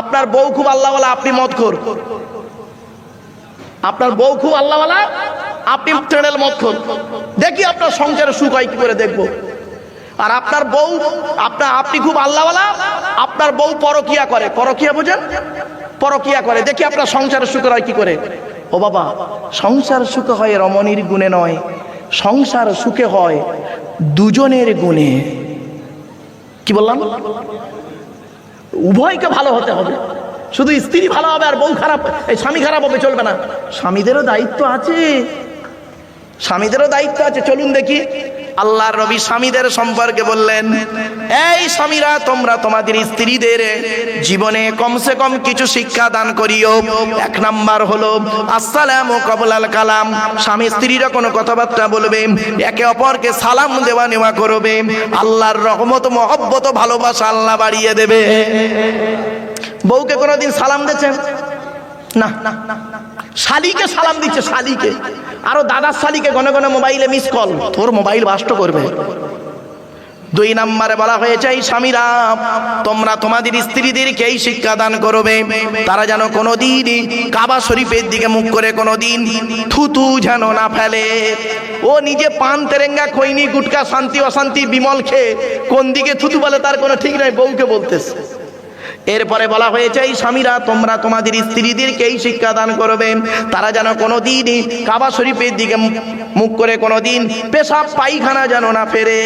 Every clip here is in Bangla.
আপনার বউ খুব আল্লাহওয়ালা, আপনি মদখোর। আপনার বউ খুব আল্লাহওয়ালা, আপনি ট্রেনেল মদখোর। দেখি আপনার সংসারে সুখ হয় কি করে দেখব। আর আপনার বউ, আপনার, আপনি খুব আল্লাহওয়ালা, আপনার বউ পরকিয়া করে। পরকিয়া বুঝেন? পরকিয়া করে। দেখি আপনার সংসারের সুখ হয় কি করে। ও বাবা সংসার সুখ হয় রমণীর গুণে নয়, সংসার সুখে হয় দুজনের গুণে। কি বললাম? উভয়কে ভালো হতে হবে। শুধু স্ত্রী ভালো হবে আর বউ খারাপ, এই স্বামী খারাপ হবে, চলবে না। স্বামীদেরও দায়িত্ব আছে। স্বামীদেরও দায়িত্ব আছে, চলুন দেখি। আল্লাহর রবি স্বামীদের সম্পর্কে বললেন, এই স্বামীরা, তোমরা তোমাদের স্ত্রীদের জীবনে কমসে কম কিছু শিক্ষা দান করিও। এক নাম্বার হলো, আসসালাম ও কবলাল কালাম। স্বামী স্ত্রীরা কোনো কথাবার্তা বলবে, একে অপরকে সালাম দেওয়া নেওয়া করবে। আল্লাহর রহমত, মহব্বত, ভালোবাসা আল্লাহ বাড়িয়ে দেবে। বউকে কোনোদিন সালাম দিয়েছেন? না না না। শালিকে সালাম দিচ্ছে, শালিকে। আরও দাদার শালিকে গনে গনে মোবাইলে মিস কল তোর মোবাইল বাস্ট করবে। দুই নম্বরে বলা হয়েছে, এই স্বামীরা, তোমরা তোমাদের স্ত্রীদেরকে এই শিক্ষা দান করবে। তারা যেন কোনোদিন কাবা শরীফের দিকে মুখ করে কোনোদিন থুতু যেন না ফেলে। ও নিজে পান, তেরেঙ্গা, খৈনি, গুটকা, শান্তি, অশান্তি, বিমল খেয়ে কোন দিকে থুতু বলে তার কোনো ঠিক নাই, বউকে বলতেছে। এরপরে বলা হয়েছে, এই স্বামীরা তোমরা তোমাদের স্ত্রীদেরকে এই শিক্ষা দান করবে। তারা যেন কোনো দিনই কাবা শরীফের দিকে মুখ করে কোনো দিন পেশাব পায়খানা যেন না ফেরে।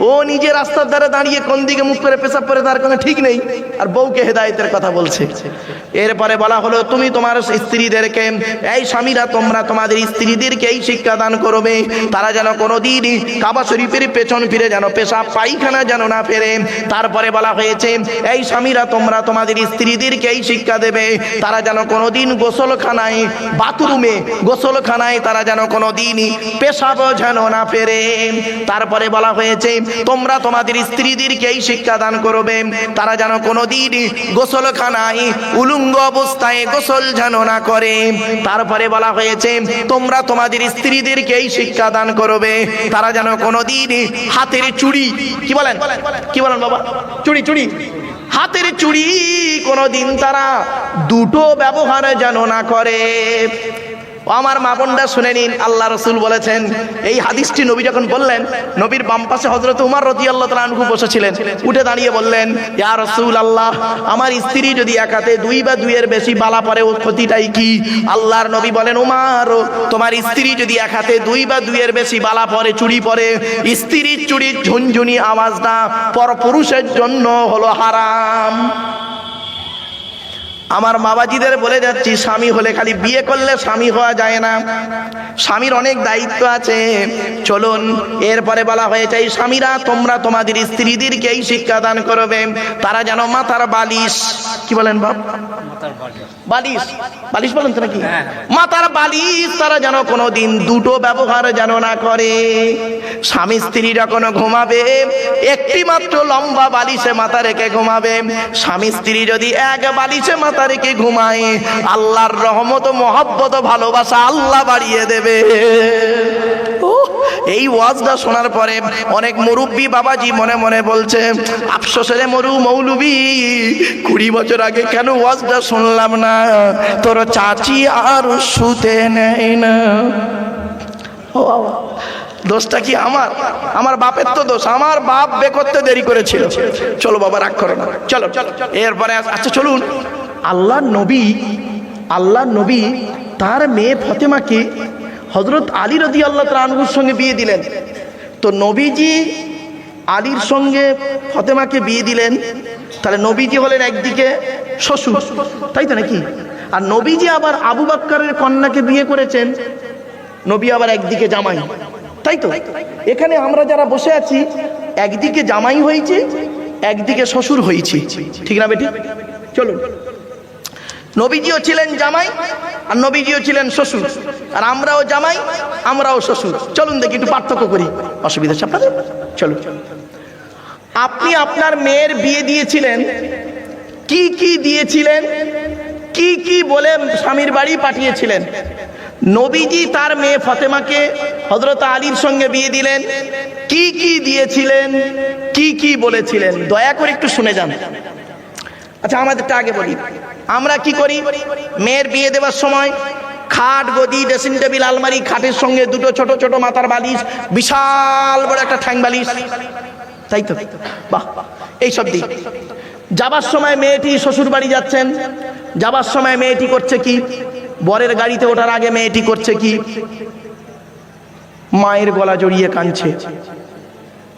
ও নিজে রাস্তার ধারে দাঁড়িয়ে কোন দিকে মুখ করে পেশাব করে তার কোনো ঠিক নেই। আর বউকে হেদায়তের কথা বলছে। এরপরে বলা হলো, তুমি তোমার স্ত্রীদেরকে, এই স্বামীরা তোমরা তোমাদের স্ত্রীদেরকে এই শিক্ষা দান করবে। তারা যেন কোনো দিন কাবা শরীফের পেছন ফিরে যেন পেশাব পায়খানা যেন না ফেরে। তারপরে বলা হয়েছে, এই স্বামীরা তোমরা তোমাদের স্ত্রীদেরকে এই শিক্ষা দেবে। তারা যেন কোনো দিন গোসলখানায়, বাথরুমে গোসলখানায় তারা যেন কোনোদিন পেশাব যেন না ফেরে। তারপরে বলা হয়েছে তোমরা তোমাদের স্ত্রীদেরকে এই শিক্ষা দান করবে। তারা যেন কোনোদিন গোসলখানায় উলুঙ্গ অবস্থায় গোসল যেন না করে। তারপরে বলা হয়েছে, তোমরা তোমাদের স্ত্রীদেরকে এই শিক্ষা দান করবে। তারা যেন কোনোদিন হাতের চুড়ি, কি বলেন? কি বলেন বাবা? চুড়ি চুড়ি। হাতের চুড়ি কোনোদিন তারা দুটো ব্যবহার যেন না করে। আমার মা বোনরা শুনে নিন, আল্লাহ রসুল বলেছেন, এই হাদিসটি নবী যখন বললেন, নবীর বাম পাশে হজরত উমার রতি আল্লাহ তালু বসেছিলেন, উঠে দাঁড়িয়ে বললেন, ইয়া রসুল আল্লাহ আমার স্ত্রী যদি একাতে দুই বা দুইয়ের বেশি বালা পরে ক্ষতিটাই কি? আল্লাহর নবী বলেন, উমার, তোমার স্ত্রী যদি এক হাতে দুই বা দুইয়ের বেশি বালা পরে চুড়ি পরে, স্ত্রীর চুড়ির ঝুনঝুনি আওয়াজটা পর পুরুষের জন্য হলো হারাম। আমার বাবাজিদের বলে যাচ্ছি স্বামী হলে খালি বিয়ে করলে স্বামী হওয়া যায় না। স্বামীর অনেক দায়িত্ব আছে। চলুন এরপরে বলা হয়েছে এই স্বামীরা তোমরা তোমাদের স্ত্রীদেরকে এই শিক্ষা দান করবে। তারা যেন মাথার বালিশ কি বলেন বাপ? বালিশ। বালিশ। বলেন তো নাকি? মাথার বালিশ তারা যেন কোনোদিন দুটো ব্যবহার যেন না করে। স্বামী স্ত্রী যখন ঘুমাবে একটি মাত্র লম্বা বালিশে মাথা রেখে ঘুমাবে। স্বামী স্ত্রী যদি এক বালিশে মাথা রেখে ঘুমায় আল্লাহর রহমত মহব্বত ভালোবাসা আল্লাহ বাড়িয়ে দেবে। এই ওয়াজটা শোনার পরে অনেক মুরব্বী বাবাজি মনে মনে বলছে, আফসোসের মরু মৌলবি, কুড়ি বছর আগে কেন ওয়াজটা শুনলাম না? তোর চাচি আর শুতে নেয় না। ও বাবা, দোষটা কি আমার? আমার বাপের তো দোষ, আমার বাপ বে করতে দেরি করেছিল। চলো বাবা, রাগ করো না। চলো। এরপরে আচ্ছা চলুন। আল্লাহ নবী আল্লাহ নবী তার মেয়ে ফতেমাকে হজরত আলী রদি আল্লাহ তালুর সঙ্গে বিয়ে দিলেন। তো নবীজি আলীর সঙ্গে ফতেমাকে বিয়ে দিলেন। তাহলে নবীজি হলেন একদিকে শ্বশুর, তাই তো নাকি? আর নবীজি আবার আবু বাক্কারের কন্যাকে বিয়ে করেছেন। নবী আবার একদিকে জামাই, তাই তো? এখানে আমরা যারা বসে আছি, একদিকে জামাই হয়েছে, একদিকে শ্বশুর হয়েছি। ঠিক না বেটি? চলুন। নবীজিও ছিলেন জামাই আর নবীজিও ছিলেন শ্বশুর। আর আমরাও জামাই, আমরাও শ্বশুর। চলুন দেখি একটু পার্থক্য করি। অসুবিধা আপনাদের? চলুন। আপনি আপনার মেয়ের বিয়ে দিয়েছিলেন, কি কি দিয়েছিলেন, কি কি বলে স্বামীর বাড়ি পাঠিয়েছিলেন? নবীজি তার মেয়ে ফতেমাকে হজরত আলীর সঙ্গে বিয়ে দিলেন। কি কি দিয়েছিলেন, কি কি বলেছিলেন? দয়া করে একটু শুনে যান। আচ্ছা আমাদেরটা আগে বলি। আমরা কি করি? মেয়ের বিয়ে দেওয়ার সময় খাট, গদি ড্রেসিং টেবিল আলমারি, খাটের সঙ্গে দুটো ছোট ছোট মাথার বালিশ, বিশাল বড় একটা ঠ্যাং বালিশ। তাই তো? বাহ এইসব দিক যাবার সময় মেয়েটি শ্বশুর বাড়ি যাচ্ছেন। যাবার সময় মেয়েটি করছে কি? বরের গাড়িতে ওঠার আগে মেয়েটি করছে কি? মায়ের গলা জড়িয়ে কাঁদছে।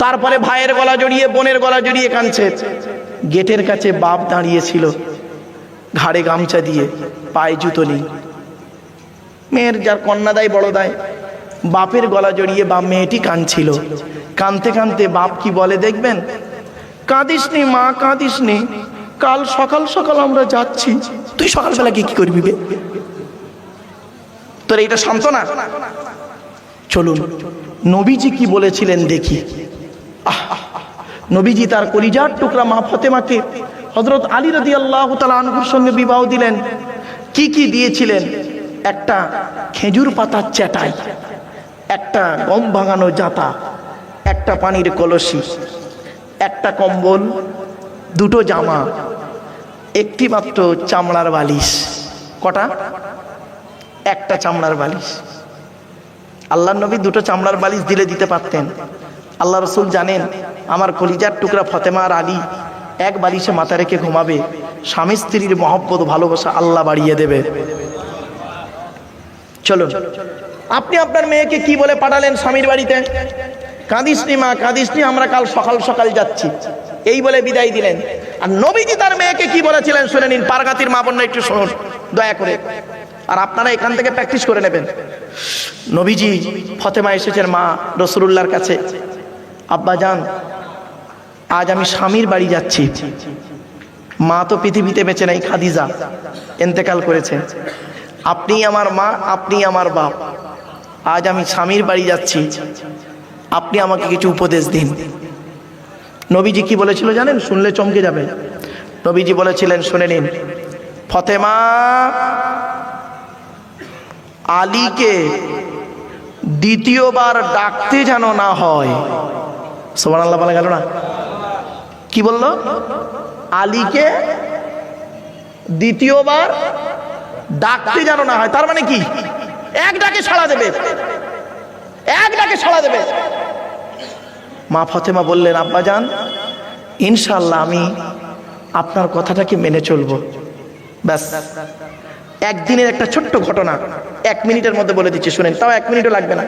তারপরে ভাইয়ের গলা জড়িয়ে, বোনের গলা জড়িয়ে কাঁদছে। গেটের কাছে বাপ দাঁড়িয়েছিল, ঘাড়ে গামছা দিয়ে, পায়ে জুতো নেই মেয়ের যার কন্যা দেয়, বড় দেয়, বাপের গলা জড়িয়ে বাপ মেয়েটি কাঁদছিল। কাঁদতে কাঁদতে বাপ কি বলে, দেখবেন, কাঁদিস নি মা, কাঁদিস নি, কাল সকাল সকাল আমরা যাচ্ছি। তুই সকালবেলা কি কি করবি বে? তোর এইটা শান্ত না চলুন, নবীজি কি বলেছিলেন দেখি। নবীজি তার কলিজার টুকরা মা ফতেমাকে হজরত আলী রদি আল্লাহ আনহুর সঙ্গে বিবাহ দিলেন। কি কি দিয়েছিলেন? একটা খেজুর পাতার চেটাই, একটা গম ভাঙানো জাতা, একটা পানির কলসি, একটা কম্বল, দুটো জামা, একটি মাত্র চামড়ার বালিশ। কটা? একটা চামড়ার বালিশ। আল্লাহ নবী দুটো চামড়ার বালিশ দিলে দিতে পারতেন। আল্লাহ রসুল জানেন, আমার কলিজার টুকরা ফতেমা আর আলী এক বালিশে মাথা রেখে ঘুমাবে। স্বামী স্ত্রীর মহব্বত, ভালোবাসা আল্লাহ বাড়িয়ে দেবে। চলুন, আপনি আপনার মেয়েকে কি বলে পাঠালেন স্বামীর বাড়িতে? কাঁদিসনি মা কাঁদিসনি আমরা কাল সকাল সকাল যাচ্ছি। এই বলে বিদায় দিলেন। আর নবীজি তার মেয়েকে কি বলেছিলেন শুনে নিন, পারগাতির মা বোন একটু শুনুন, দয়া করে। আর আপনারা এখান থেকে প্র্যাকটিস করে নেবেন। নবীজি, ফতেমা এসেছেন মা রসুল্লাহর কাছে। আব্বা যান, আজ আমি স্বামীর বাড়ি যাচ্ছি। মা তো পৃথিবীতে বেঁচে নাই, খাদিজা এন্তেকাল করেছে। আপনি আমার মা, আপনি আমার বাপ। আজ আমি স্বামীর বাড়ি যাচ্ছি, আপনি আমাকে কিছু উপদেশ দিন। নবীজি কি বলেছিল জানেন? শুনলে চমকে যাবে। নবীজি বলেছিলেন, শুনে নিন। ফতেমা আলীকে দ্বিতীয়বার ডাকতে যেন না হয় সোমান আল্লাহ বলা গেল না? কি বলল? আলীকে দ্বিতীয়বার ডাকতে যেন না হয়, তার মানে কি? এক ডাকে সাড়া দেবে। এক ডাকে সাড়া দেবে। মা ফতেমা বললেন, আব্বা যান ইনশাল্লাহ আমি আপনার কথাটাকে মেনে চলবো। ব্যাস। একদিনের একটা ছোট্ট ঘটনা এক মিনিটের মধ্যে বলে দিচ্ছি, শুনেন, তাও এক মিনিটও লাগবে না।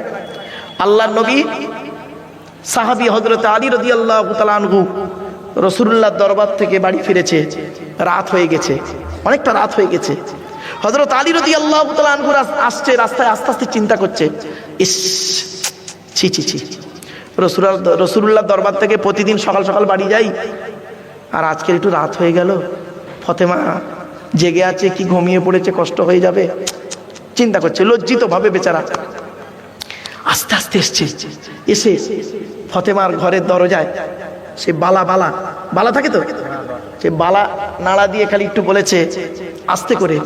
আল্লাহ নবী সাহাবি হজরত আলী রদি আল্লাহ আনহু রসুল্লাহ দরবার থেকে বাড়ি ফিরেছে। রাত হয়ে গেছে। অনেকটা রাত হয়ে গেছে। হজরত আলী রদি আল্লাহ আনহু আসছে, রাস্তায় আস্তে আস্তে চিন্তা করছে। ইস, ছি ছি ছি। রসুল্লাহ রসুল্লাহ দরবার থেকে প্রতিদিন সকাল সকাল বাড়ি যাই। আর আজকের একটু রাত হয়ে গেল। ফতেমা জেগে আছে, কি ঘুমিয়ে পড়েছে, কষ্ট হয়ে যাবে। চিন্তা করছে লজ্জিত ভাবে বেচারা। আস্তে এসছে। এসে ফতেমার ঘরের দরজায় সে বালা বালা বালা থাকে তো? সে বালা নাড়া দিয়ে খালি একটু বলেছে, আস্তে করে,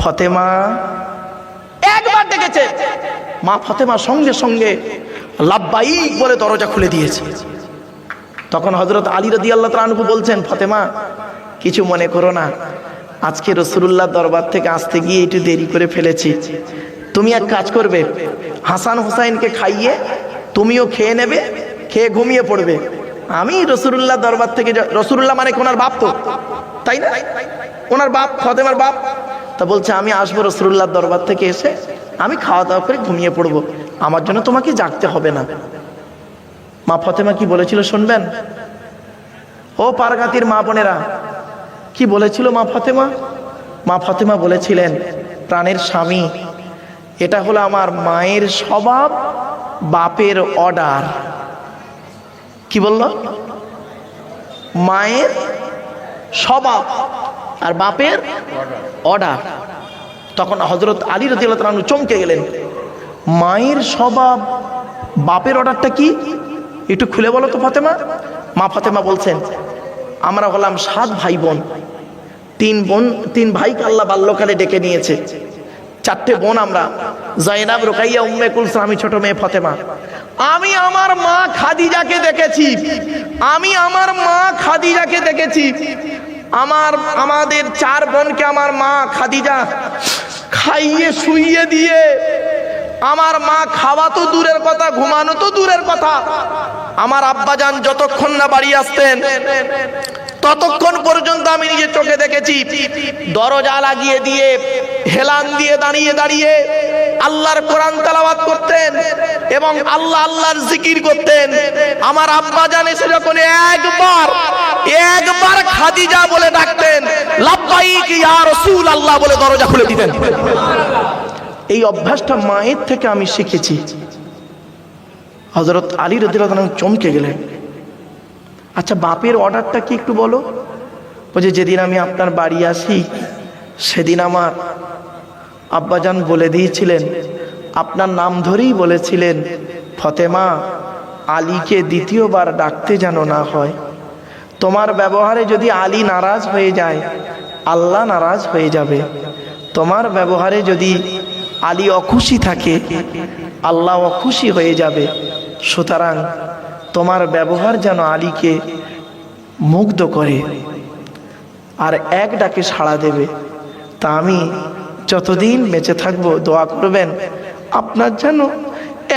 ফতেমা, একবার ডেকেছে মা ফতেমা সঙ্গে সঙ্গে লাভবাইক বলে দরজা খুলে দিয়েছে। তখন হজরত আলী রদি আল্লাহ তালু বলছেন, ফতেমা, কিছু মনে করো না। আজকে রসুল্লাহ দরবার থেকে আসতে গিয়ে একটু দেরি করে ফেলেছি। তুমি এক কাজ করবে, হাসান হুসাইনকে খাইয়ে তুমিও খেয়ে নেবে, খেয়ে ঘুমিয়ে পড়বে। আমি রসুল্লাহ দরবার থেকে রসুল্লাহ মানে ওনার বাপ তো, তাই না? ওনার বাপ, ফতেমার বাপ। তা বলছে, আমি আসব রসুল্লাহ দরবার থেকে এসে, আমি খাওয়া দাওয়া করে ঘুমিয়ে পড়ব। আমার জন্য তোমাকে জাগতে হবে না। মা ফতেমা কি বলেছিল শুনবেন? ও পারগাতির মা বোনেরা, কি বলেছিল মা ফতেমা? মা ফতেমা বলেছিলেন, প্রাণের স্বামী এটা হলো আমার মায়ের স্বভাব, বাপের অর্ডার। কি বলল? মায়ের স্বভাব আর বাপের অর্ডার। তখন হজরত আলী রতিউল্লাহ চমকে গেলেন। মায়ের স্বভাব, বাপের অর্ডারটা কি? একটু খুলে বলো তো ফাতেমা। মা ফাতেমা বলছেন, আমরা হলাম সাত ভাই বোন। তিন বোন, তিন ভাইকে আল্লাহ বাল্যকালে ডেকে নিয়েছে। চারটে বোন আমরা জয়নাব রোকাইয়া, উম্মে কুলসুম, আমি ছোট মেয়ে ফতেমা। আমি আমার মা খাদিজাকে দেখেছি। আমি আমার মা খাদিজাকে দেখেছি। আমার, আমাদের চার বোনকে আমার মা খাদিজা খাইয়ে, শুইয়ে দিয়ে, আমার মা খাওয়া তো দূরের কথা, ঘুমানো তো দূরের কথা। আমার আব্বাজান যতক্ষণ না বাড়ি আসতেন ততক্ষণ পর্যন্ত আমি নিজে চোখে দেখেছি। দরজা লাগিয়ে দিয়ে, হেলান দিয়ে দাঁড়িয়ে দাঁড়িয়ে আল্লাহর কোরআন তালাবাত করতেন এবং আল্লাহ আল্লাহর জিকির করতেন। আমার আব্বা জান এসে যখন একবার একবার খাদিজা বলে ডাকতেন, লাব্বাইক ইয়া রাসূল আল্লাহ বলে দরজা খুলে দিতেন। এই অভ্যাসটা মায়ের থেকে আমি শিখেছি। হজরত আলী রদিল্লাহ চমকে গেলেন। আচ্ছা বাপের অর্ডারটা কি একটু বলো? বলছে, যেদিন আমি আপনার বাড়ি আসি, সেদিন আমার আব্বাজান বলে দিয়েছিলেন, আপনার নাম ধরেই বলেছিলেন, ফতেমা, আলীকে দ্বিতীয়বার ডাকতে যেন না হয়। তোমার ব্যবহারে যদি আলী নারাজ হয়ে যায়, আল্লাহ নারাজ হয়ে যাবে। তোমার ব্যবহারে যদি আলী অখুশি থাকে, আল্লাহ অখুশি হয়ে যাবে। সুতরাং তোমার ব্যবহার যেন আলীকে মুগ্ধ করে। আর এক ডাকে সাড়া দেবে, তা আমি যতদিন বেঁচে থাকব দোয়া করবেন, আপনার যেন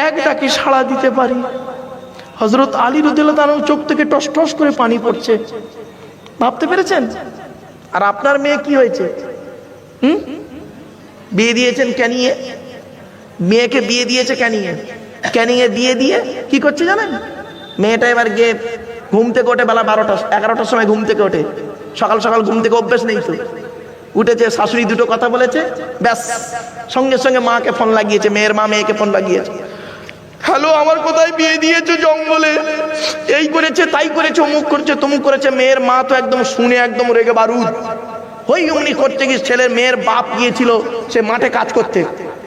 এক ডাকে সাড়া দিতে পারি। হজরত আলী রুদুল্লাহ তার চোখ থেকে টস টস করে পানি পড়ছে। ভাবতে পেরেছেন? আর আপনার মেয়ে কি হয়েছে? হুম? বিয়ে দিয়েছেন ক্যানিয়ে মেয়েকে বিয়ে দিয়েছে ক্যানিয়ে ক্যানিয়ে বিয়ে দিয়ে কি করছে জানেন? মেয়েটা এবার গিয়ে ঘুম থেকে ওঠে বেলা বারোটা এগারোটার সময় ঘুম থেকে ওঠে। সকাল সকাল ঘুম থেকে অভ্যেস নেই তো। উঠেছে শাশুড়ি দুটো কথা বলেছে ব্যাস। সঙ্গে সঙ্গে মাকে ফোন লাগিয়েছে মেয়ের মা মেয়েকে ফোন লাগিয়েছে। হ্যালো আমার কোথায় বিয়ে দিয়েছ জঙ্গলে? এই করেছে তাই করেছে অমুক করেছে তমুক করেছে। মেয়ের মা তো একদম শুনে একদম রেগে বারুদ। হই অমনি করতে গিয়ে ছেলের মেয়ের বাপ গিয়েছিল সে মাঠে কাজ করতে।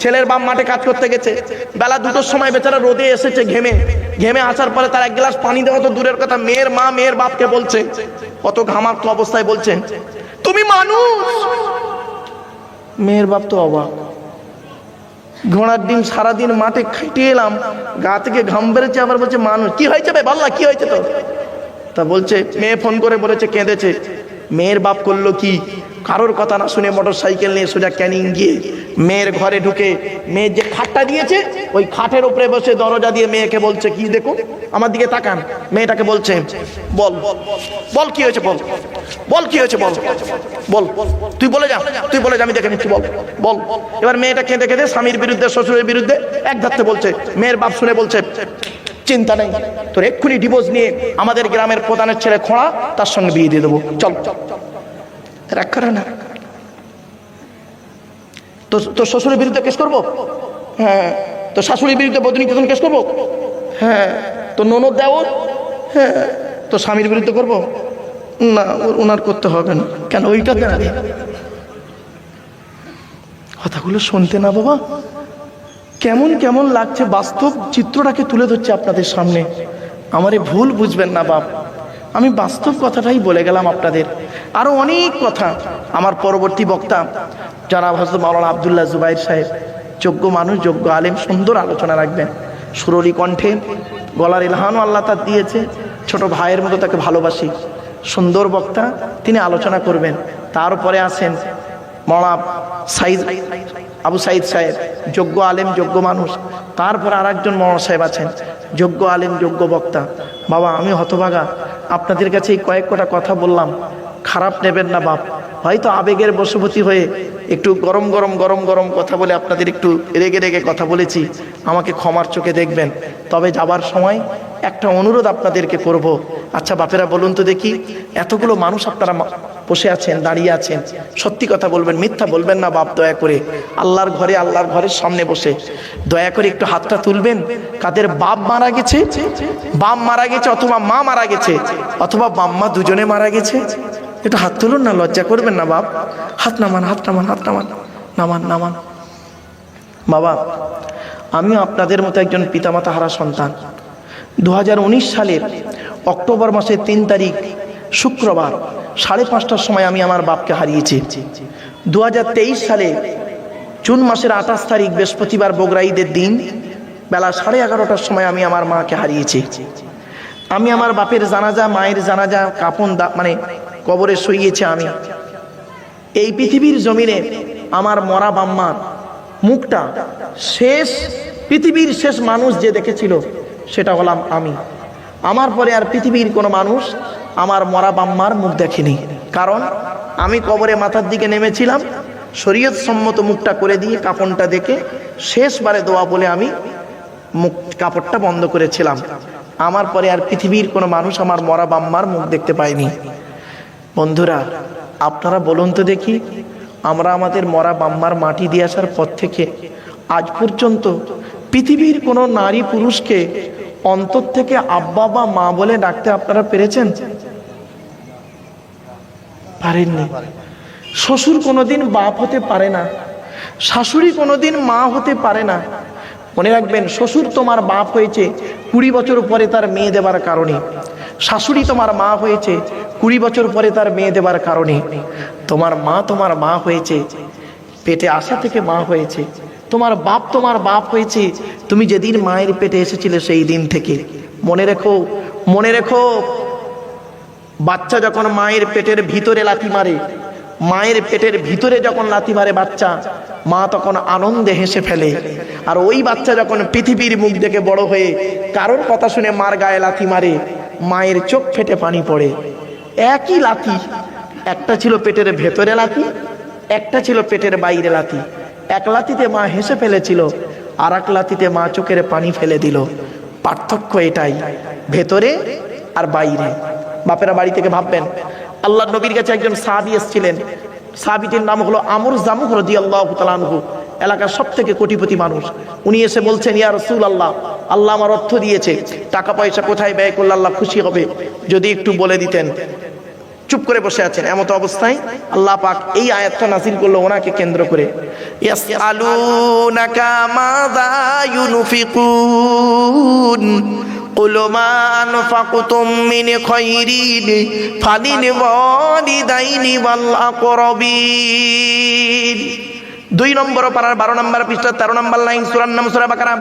ছেলের বাপ মাঠে কাজ করতে গেছে। বেলা দুটোর সময় বেচারা রোদে এসেছে ঘেমে। ঘেমে আসার পরে তার এক গ্লাস পানি দেওয়া তো দূরের কথা। মেয়ের মা মেয়ের বাপকে বলছে, কত ঘামাক্ত অবস্থায় বলছে তুমি মানুষ! মেয়ের বাপ তো অবাক। ঘোড়ার ডিম সারাদিন মাঠে খেটে এলাম, গা থেকে ঘাম বেড়েছে আবার বলছে, মানুষ, কি হয়েছে ভাই বল্লা, কি হয়েছে তো তা বলছে, মেয়ে ফোন করে বলেছে, কেঁদেছে। মেয়ের বাপ করল কি? কারোর কথা না শুনে মোটর সাইকেল নিয়ে সোজা ক্যানিং গিয়ে মেয়ের ঘরে ঢুকে মেয়ের যে খাটটা দিয়েছে, ওই খাটের উপরে বসে দরজা দিয়ে মেয়েকে বলছে, কি দেখো, আমার দিকে তাকান। মেয়েটাকে বলছে, বল বল কি হয়েছে, বল বল কি হয়েছে, বল বল, তুই বলে যা, তুই বলে যা, আমি দেখে নিচ্ছি, বল বল। এবার মেয়েটা কেঁদে কেঁদে স্বামীর বিরুদ্ধে, শ্বশুরের বিরুদ্ধে এক ধারতে বলছে, মেয়ের বাপ শুনে বলছে, চিন্তা নেই, তোর এক্ষুনি ডিভোর্স নিয়ে আমাদের গ্রামের প্রধানের ছেলে খোঁড়া, তার সঙ্গে বিয়ে দিয়ে দেবো। চল চল চল। রাগ করে না। তো তোর শ্বশুরের বিরুদ্ধে কেস করব? হ্যাঁ। তোর শাশুড়ির বিরুদ্ধে বদনী কেতন কেস করব? হ্যাঁ। তোর ননদ দেওর? হ্যাঁ। তোর স্বামীর বিরুদ্ধে করব? না ওনার করতে হবে না। কেন? ওইটা দেন কথাগুলো শুনতে না বাবা। কেমন কেমন লাগছে বাস্তব চিত্রটাকে তুলে ধরছে আপনাদের সামনে। আমারে ভুল বুঝবেন না বাপ। আমি বাস্তব কথাটাই বলে গেলাম আপনাদের। আরও অনেক কথা আমার পরবর্তী বক্তা যারা হজরত মাওলানা আবদুল্লাহ জুবাইর সাহেব, যোগ্য মানুষ, যোগ্য আলেম, সুন্দর আলোচনা রাখবেন। সুরলি কণ্ঠে গলার ইলহানও আল্লাহ তার দিয়েছে, ছোট ভাইয়ের মতো তাকে ভালোবাসি। সুন্দর বক্তা, তিনি আলোচনা করবেন। তারপরে আসেন মৌলা সাইদ, আবু সাইদ সাহেব, যোগ্য আলেম, যোগ্য মানুষ। তারপর আর একজন মৌলানা সাহেব আছেন, যোগ্য আলেম, যোগ্য বক্তা। বাবা, আমি হতভাগা। আপনাদের কাছে এই কয়েক কটা কথা বললাম। খারাপ নেবেন না বাপ। হয়তো আবেগের বশবতী হয়ে একটু গরম গরম গরম গরম কথা বলে আপনাদের একটু রেগে রেগে কথা বলেছি। আমাকে ক্ষমার চোখে দেখবেন। তবে যাবার সময় একটা অনুরোধ আপনাদেরকে করব। আচ্ছা বাপেরা, বলুন তো দেখি, এতগুলো মানুষ আপনারা বসে আছেন, দাঁড়িয়ে আছেন, সত্যি কথা বলবেন, মিথ্যা বলবেন না, বাপ, দয়া করে। আল্লাহর ঘরে, আল্লাহর ঘরের সামনে বসে। দয়া করে একটু হাতটা তুলবেন। কাদের বাপ মারা গেছে? বাপ মারা গেছে অথবা মা মারা গেছে? অথবা বাম্মা দুজনে মারা গেছে? একটু হাত তুলুন না, লজ্জা করবেন না, বাপ। হাত নামান হাত নামান হাত নামান নামান নামান। বাবা, আমিও আপনাদের মতো একজন পিতামাতা হারা সন্তান। দু হাজার উনিশ সালের অক্টোবর মাসের তিন তারিখ, শুক্রবার, সাড়ে পাঁচটার সময় আমি আমার বাপকে হারিয়েছি। দু হাজার তেইশ সালে জুন মাসের আঠাশ তারিখ, বৃহস্পতিবার বগরা ঈদের দিন, বেলা সাড়ে এগারোটার সময় আমি আমার মাকে হারিয়েছি। আমি আমার বাপের জানাজা, মায়ের জানাজা, কাপন মানে কবরে শুইয়েছে আমি। এই পৃথিবীর জমিনে আমার মরা বাম্মার মুখটা শেষ, পৃথিবীর শেষ মানুষ যে দেখেছিল সেটা হলাম আমি। আমার পরে আর পৃথিবীর কোনো মানুষ আমার মরা বাম্মার মুখ দেখেনি। কারণ আমি কবরে মাথার দিকে নেমেছিলাম শরীয়ত সম্মত মুখটা করে দিয়ে কাপনটা দেখে শেষবারে দোয়া বলে আমি মুখ, কাপড়টা বন্ধ করেছিলাম। আমার পরে আর পৃথিবীর কোনো মানুষ আমার মরা বাম্মার মুখ দেখতে পায়নি। বন্ধুরা, আপনারা বলুন তো দেখি, আমরা আমাদের মরা বাম্মার মাটি দিয়ে আসার পর থেকে আজ পর্যন্ত পৃথিবীর কোনো নারী পুরুষকে অন্তর থেকে আব্বা বা মা বলে ডাকতে আপনারা পেরেছেন? পারেননি। শ্বশুর কোনোদিন বাপ হতে পারে না, শাশুড়ি কোনোদিন মা হতে পারে না। মনে রাখবেন, শ্বশুর তোমার বাপ হয়েছে কুড়ি বছর পরে তার মেয়ে দেবার কারণে। শাশুড়ি তোমার মা হয়েছে কুড়ি বছর পরে তার মেয়ে দেবার কারণে। তোমার মা তোমার মা হয়েছে, পেটে আসা থেকে মা হয়েছে। তোমার বাপ তোমার বাপ হয়েছে। তুমি যেদিন মায়ের পেটে এসেছিলে সেই দিন থেকে। মনে রেখো মনে রেখো, বাচ্চা যখন মায়ের পেটের ভিতরে লাথি মারে, মায়ের পেটের ভিতরে যখন লাথি মারে বাচ্চা, মা তখন আনন্দে হেসে ফেলে। আর ওই বাচ্চা যখন পৃথিবীর মুখ দেখে বড় হয়ে কারোর কথা শুনে মার গায়ে লাথি মারে, মায়ের চোখ ফেটে পানি পড়ে। একই লাথি, একটা ছিল পেটের ভেতরে লাথি, একটা ছিল পেটের বাইরে লাথি। এক লাতিতে মা হেসে ফেলেছিল আর এক লাতিতে মা চোখের পানি ফেলে দিল। পার্থক্য এটাই, ভেতরে আর বাইরে। বাপেরা বাড়ি থেকে ভাববেন আল্লাহ নবীর কাছে একজন সাহাবি এসেছিলেন। সাহাবিটির নাম হলো আমর জামুক রদি আল্লাহ এলাকার সব থেকে কোটিপতি মানুষ। উনি এসে বলছেন, ইয়া রসুল আল্লাহ আল্লাহ আমার অর্থ দিয়েছে, টাকা পয়সা কোথায় ব্যয় করলে আল্লাহ খুশি হবে? যদি একটু বলে দিতেন। চুপ করে বসে আছেন এমত অবস্থায় আল্লাহ পাক এই আয়াতটা নাজিল করলো ওনাকে কেন্দ্র করে ইয়াসআলুনাকা মাযা ইউনফিকুন قل ما أنفقتم من خير فللوالدين والأقربين দুই নম্বর পাড়ার বারো নম্বর পৃষ্ঠা তেরো নম্বর লাইন সুরার নাম সুরা বাকারা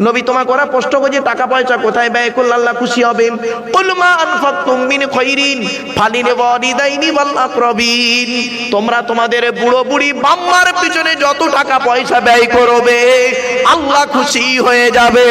নবী তোমাকে করা প্রশ্ন করছে টাকা পয়সা কোথায় ব্যয় করলে আল্লাহ খুশি হবে? কুলমা তোমরা তোমাদের বুড়ো বুড়ি বাম্মার পিছনে যত টাকা পয়সা ব্যয় করবে, আল্লাহ খুশি হয়ে যাবে।